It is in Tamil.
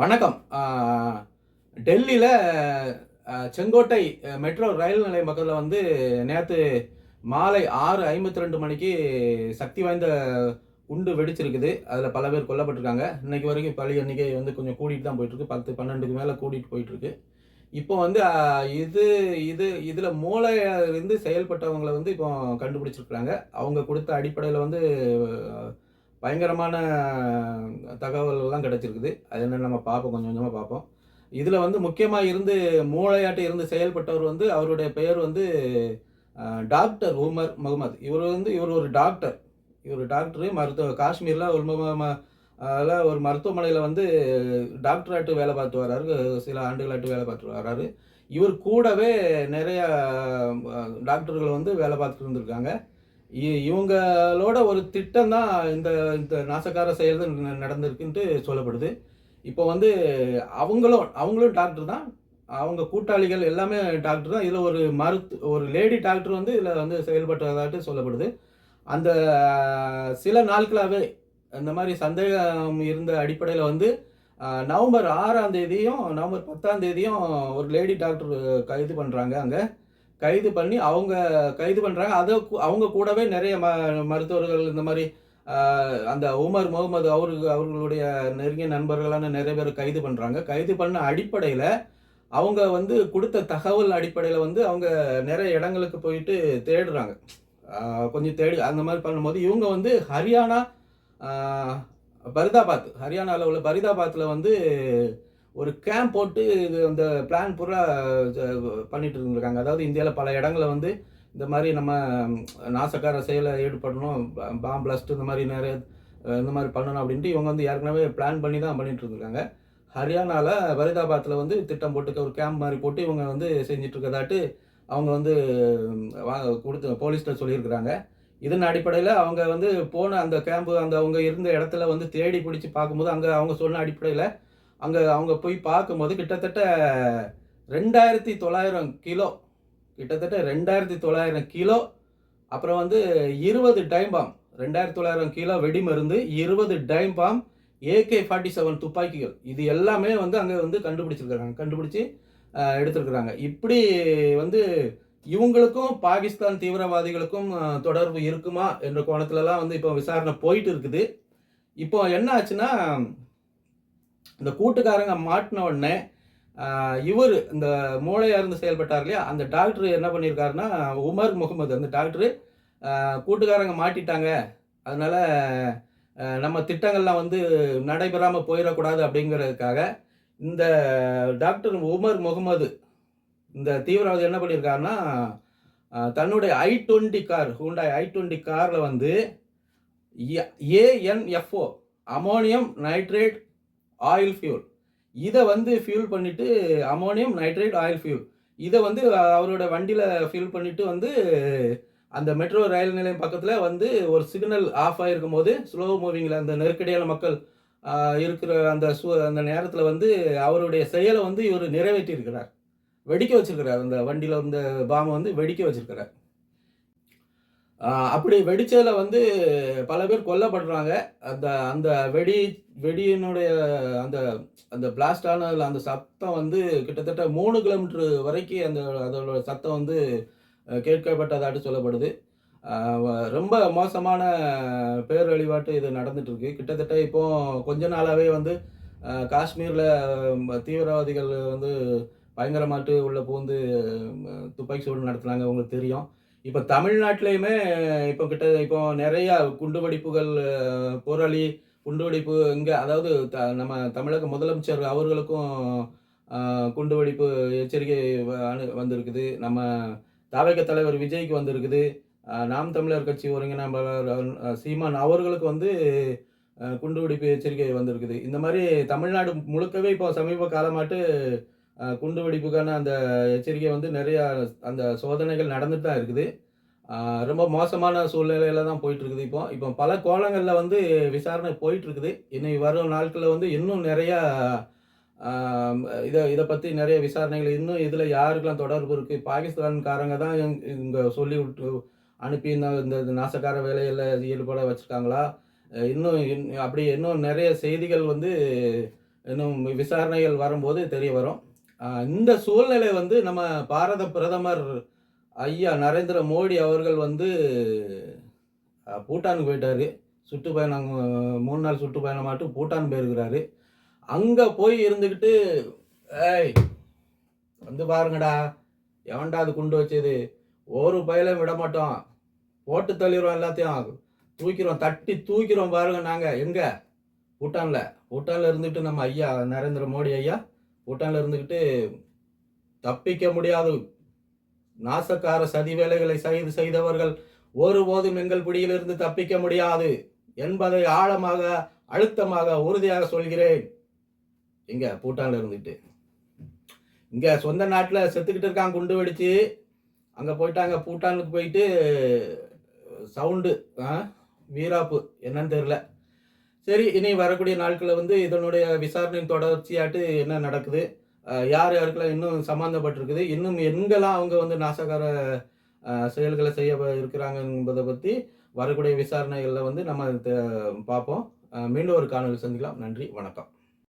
வணக்கம். டெல்லியில் செங்கோட்டை மெட்ரோ ரயில் நிலையம் பக்கத்தில் வந்து நேற்று மாலை ஆறு ஐம்பத்தி ரெண்டு மணிக்கு சக்தி வாய்ந்த குண்டு வெடிச்சிருக்குது. அதில் பல பேர் கொல்லப்பட்டிருக்காங்க. இன்னைக்கு வரைக்கும் பழி எண்ணிக்கை வந்து கொஞ்சம் கூட்டிகிட்டு தான் போயிட்டுருக்கு பத்து பன்னெண்டுக்கு மேலே கூட்டிகிட்டு போயிட்டுருக்கு இப்போ வந்து இது இது இதில் மூளையிலிருந்து செயல்பட்டவங்களை வந்து இப்போ கண்டுபிடிச்சிருக்கிறாங்க. அவங்க கொடுத்த அடிப்படையில் வந்து பயங்கரமான தகவல்கள்லாம் கிடச்சிருக்குது. அது என்ன நம்ம பார்ப்போம். கொஞ்சம் கொஞ்சமாக பார்ப்போம். இதில் வந்து முக்கியமாக இருந்து மூளையாட்டு இருந்து செயல்பட்டவர் வந்து அவருடைய பெயர் வந்து டாக்டர் உமர் முகமது. இவர் வந்து இவர் ஒரு டாக்டர். இவர் டாக்டரு மருத்துவ காஷ்மீரில் ஒரு அதில் ஒரு மருத்துவமனையில் வந்து டாக்டராட்டு வேலை பார்த்து வர்றாரு சில ஆண்டுகளாட்டு வேலை பார்த்து வர்றாரு இவர் கூடவே நிறையா டாக்டர்கள் வந்து வேலை பார்த்துட்டு இருந்திருக்காங்க. இவங்களோட ஒரு திட்டம் தான் இந்த இந்த நாசக்கார செயல் ந- நடந்திருக்குன்ட்டு சொல்லப்படுது. இப்போ வந்து அவங்களும் அவங்களும் டாக்டர் தான். அவங்க கூட்டாளிகள் எல்லாமே டாக்டர் தான். இதில் ஒரு மருத்து ஒரு லேடி டாக்டர் வந்து இதில் வந்து செயல்பட்டதாட்டு சொல்லப்படுது. அந்த சில நாட்களாகவே இந்த மாதிரி சந்தேகம் இருந்த அடிப்படையில் வந்து நவம்பர் ஆறாம் தேதியும் நவம்பர் பத்தாம் தேதியும் ஒரு லேடி டாக்டர் கைது பண்ணுறாங்க அங்கே. கைது பண்ணி அவங்க கைது பண்ணுறாங்க அதை அவங்க கூடவே நிறைய ம மருத்துவர்கள் இந்த மாதிரி அந்த உமர் முகமது அவருக்கு அவர்களுடைய நெருங்கிய நண்பர்களான நிறைய பேர் கைது பண்ணுறாங்க கைது பண்ண அடிப்படையில் அவங்க வந்து கொடுத்த தகவல் அடிப்படையில் வந்து அவங்க நிறைய இடங்களுக்கு போயிட்டு தேடுறாங்க. கொஞ்சம் தேடி அந்த மாதிரி பண்ணும்போது இவங்க வந்து ஹரியானா பரிதாபாத் ஹரியானாவில் உள்ள பரிதாபாத்தில் வந்து ஒரு கேம்ப் போட்டு இது அந்த பிளான் பூரா பண்ணிட்டு இருந்திருக்காங்க. அதாவது இந்தியாவில் பல இடங்களை வந்து இந்த மாதிரி நம்ம நாசக்கார செயலை ஈடுபடணும் பாம் பிளாஸ்ட் இந்த மாதிரி நிறைய இந்த மாதிரி பண்ணணும் அப்படின்ட்டு இவங்க வந்து ஏற்கனவே பிளான் பண்ணி தான் பண்ணிட்டு இருந்திருக்காங்க. ஹரியானாவில் ஃபரிதாபாத்தில் வந்து திட்டம் போட்டு ஒரு கேம்ப் மாதிரி போட்டு இவங்க வந்து செஞ்சுட்டு இருக்கதாட்டு அவங்க வந்து வா- கொடுத்து போலீஸ்கிட்ட சொல்லியிருக்கிறாங்க. இதன் அடிப்படையில் அவங்க வந்து போன அந்த கேம்பு அந்த அவங்க இருந்த இடத்துல வந்து தேடி பிடிச்சி பார்க்கும்போது அங்கே அவங்க சொன்ன அடிப்படையில் அங்கே அவங்க போய் பார்க்கும்போது கிட்டத்தட்ட ரெண்டாயிரத்தி தொள்ளாயிரம் கிலோ கிட்டத்தட்ட ரெண்டாயிரத்தி தொள்ளாயிரம் கிலோ அப்புறம் வந்து இருபது டைம் பாம் ரெண்டாயிரத்தி தொள்ளாயிரம் கிலோ வெடிமருந்து இருபது time bomb AK forty seven துப்பாக்கிகள். இது எல்லாமே வந்து அங்கே வந்து கண்டுபிடிச்சிருக்கிறாங்க கண்டுபிடிச்சி எடுத்திருக்கிறாங்க. இப்படி வந்து இவங்களுக்கும் பாகிஸ்தான் தீவிரவாதிகளுக்கும் தொடர்பு இருக்குமா என்ற கோணத்துலலாம் வந்து இப்போ விசாரணை போயிட்டு இருக்குது. இப்போ என்ன ஆச்சுன்னா இந்த கூட்டுக்காரங்க மாட்டின உடனே இவர் இந்த மூளையாக இருந்து செயல்பட்டார் இல்லையா? அந்த டாக்டர் என்ன பண்ணியிருக்காருன்னா உமர் முகமது அந்த டாக்டரு கூட்டுக்காரங்க மாட்டிட்டாங்க. அதனால் நம்ம திட்டங்கள்லாம் வந்து நடைபெறாமல் போயிடக்கூடாது அப்படிங்கிறதுக்காக இந்த டாக்டர் உமர் முகமது இந்த தீவிரவாதி என்ன பண்ணியிருக்காருன்னா தன்னுடைய i twenty car Hyundai i twenty காரில் வந்து ANFO ammonium nitrate oil fuel. இதை வந்து ஃபியூல் பண்ணிட்டு அமோனியம் நைட்ரேட் ஆயில் ஃபியூல். இதை வந்து அவரோட வண்டியில் ஃபியூல் பண்ணிட்டு வந்து அந்த மெட்ரோ ரயில் நிலையம் பக்கத்தில் வந்து ஒரு சிக்னல் ஆஃப் ஆகிருக்கும் போது ஸ்லோ மூவிங்கில் அந்த நெருக்கடியான மக்கள் இருக்கிற அந்த சு அந்த நேரத்தில் வந்து அவருடைய செயலை வந்து இவர் நிறைவேற்றியிருக்கிறார். வெடிக்க வச்சிருக்கிறார். அந்த வண்டியில் இந்த பாம்பை வந்து வெடிக்க வச்சிருக்கிறார். அப்படி வெடிச்சதில் வந்து பல பேர் கொல்லப்படுறாங்க. அந்த அந்த வெடி வெடியினுடைய அந்த அந்த பிளாஸ்ட் ஆனதில் அந்த சத்தம் வந்து கிட்டத்தட்ட மூணு கிலோமீட்டர் வரைக்கும் அந்த அதோட சத்தம் வந்து கேட்கப்பட்டதாட்டு சொல்லப்படுது. ரொம்ப மோசமான பேரழிவாட்டு இது நடந்துட்டுருக்கு. கிட்டத்தட்ட இப்போ கொஞ்ச நாளாகவே வந்து காஷ்மீரில் தீவிரவாதிகள் வந்து பயங்கரமாட்டு உள்ள பூந்து துப்பாக்கி சூடு நடத்துனாங்க. உங்களுக்கு தெரியும். இப்போ தமிழ்நாட்டிலையுமே இப்போ கிட்ட இப்போ நிறையா குண்டுவெடிப்புகள் போராளி குண்டுவெடிப்பு இங்கே அதாவது த நம்ம தமிழக முதலமைச்சர் அவர்களுக்கும் குண்டுவெடிப்பு எச்சரிக்கை அனு வந்திருக்குது. நம்ம தாவக தலைவர் விஜய்க்கு வந்திருக்குது. நாம் தமிழர் கட்சி ஒருங்கிணைப்பாளர் சீமான் அவர்களுக்கு வந்து குண்டுவெடிப்பு எச்சரிக்கை வந்திருக்குது. இந்த மாதிரி தமிழ்நாடு முழுக்கவே இப்போ சமீப காலமாட்டு குண்டு குண்டுவெடிப்புக்கான அந்த எச்சரிக்கை வந்து நிறையா அந்த சோதனைகள் நடந்துட்டு தான் இருக்குது. ரொம்ப மோசமான சூழ்நிலையில தான் போயிட்டு இருக்குது இப்போ. இப்போ பல கோணங்களில் வந்து விசாரணை போயிட்டு இருக்குது வரும் நாட்களில் வந்து இன்னும் நிறையா இதை இதை பற்றி நிறைய விசாரணைகள் இன்னும் இதில் யாருக்கெல்லாம் தொடர்பு இருக்குது பாகிஸ்தான்காரங்க தான் இங்கே சொல்லி விட்டு அனுப்பி இந்த இந்த நாசக்கார வேலையில் ஈடுபட வச்சுருக்காங்களா? இன்னும் இன்- அப்படி இன்னும் நிறைய செய்திகள் வந்து இன்னும் விசாரணைகள் வரும்போது தெரிய வரும். இந்த சூழ்நிலை வந்து நம்ம பாரத பிரதமர் ஐயா நரேந்திர மோடி அவர்கள் வந்து பூட்டானுக்கு போயிட்டாரு. சுற்றுப்பயணம் மூணு நாள் சுற்றுப்பயணமாட்டு பூட்டான் போயிருக்கிறாரு. அங்கே போய் இருந்துக்கிட்டு ஏய் வந்து பாருங்கடா. எவன்டா அது குண்டு வச்சது? ஒரு பயலையும் விட மாட்டோம். போட்டு தள்ளிடுவோம் எல்லாத்தையும். தூக்கிறோம் தட்டி தூக்கிறோம் பாருங்க நாங்கள் எங்கே? பூட்டானில். பூட்டானில் இருந்துட்டு நம்ம ஐயா நரேந்திர மோடி ஐயா பூட்டானில் இருந்துக்கிட்டு தப்பிக்க முடியாது நாசக்கார சதி வேலைகளை செய்து செய்தவர்கள் ஒருபோதும் எங்கள் பிடியிலிருந்து தப்பிக்க முடியாது என்பதை ஆழமாக அழுத்தமாக உறுதியாக சொல்கிறேன். இங்க பூட்டான்ல இருந்துட்டு இங்க சொந்த நாட்டில் செத்துக்கிட்டு இருக்கான் குண்டு வெடிச்சு. அங்கே போயிட்டாங்க பூட்டானுக்கு போயிட்டு சவுண்டு வீராப்பு என்னன்னு தெரியல. சரி இனி வரக்கூடிய நாட்களில் வந்து இதனுடைய விசாரணையின் தொடர்ச்சியாட்டு என்ன நடக்குது? யார் யாருக்கெல்லாம் இன்னும் சம்மந்தப்பட்டிருக்குது இன்னும் எங்கெல்லாம் அவங்க வந்து நாசகார செயல்களை செய்ய இருக்கிறாங்க என்பதை பற்றி வரக்கூடிய விசாரணைகளில் வந்து நம்ம பார்ப்போம். மீண்டும் ஒரு காணொலி சந்திக்கலாம். நன்றி வணக்கம்.